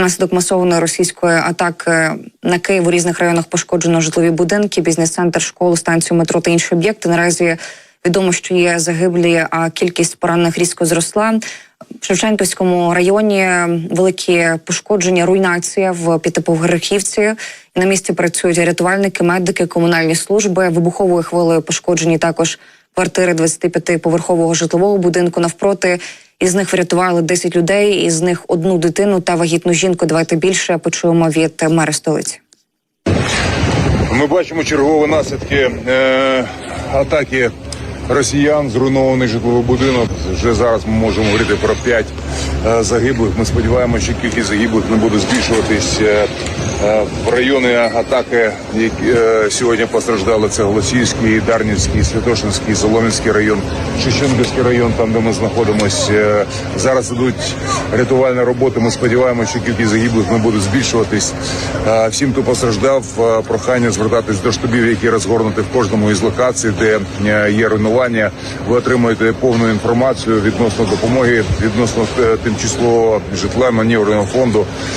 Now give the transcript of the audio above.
Внаслідок масованої російської атаки на Київ у різних районах пошкоджено житлові будинки, бізнес-центр, школу, станцію метро та інші об'єкти. Наразі відомо, що є загиблі, а кількість поранених різко зросла. В Шевченківському районі великі пошкодження, руйнація в п'ятиповерхівці. На місці працюють рятувальники, медики, комунальні служби. Вибуховою хвилею пошкоджені також квартири 25-поверхового житлового будинку. Навпроти із них врятували 10 людей, із них одну дитину та вагітну жінку. Давайте більше почуємо від мера столиці. Ми бачимо чергові наслідки е, атаки росіян, зруйнований житловий будинок. Вже зараз ми можемо говорити про 5 е, загиблих. Ми сподіваємося, що кількість загиблих не буде збільшуватись. Е, е, в райони атаки, які е, сьогодні постраждали, це Голосіївський, Дарнівський, Святошинський, Соломінський район, Шевченківський район, там де ми знаходимося. Е, зараз ідуть рятувальні роботи. Ми сподіваємося, що кількість загиблих не буде збільшуватись. Е, Всім, хто постраждав, е, прохання звертатись до штабів, які розгорнуті в кожному із локацій, де е, є руйнування. Ви отримуєте повну інформацію відносно допомоги, відносно е, число житла маневренного фонду.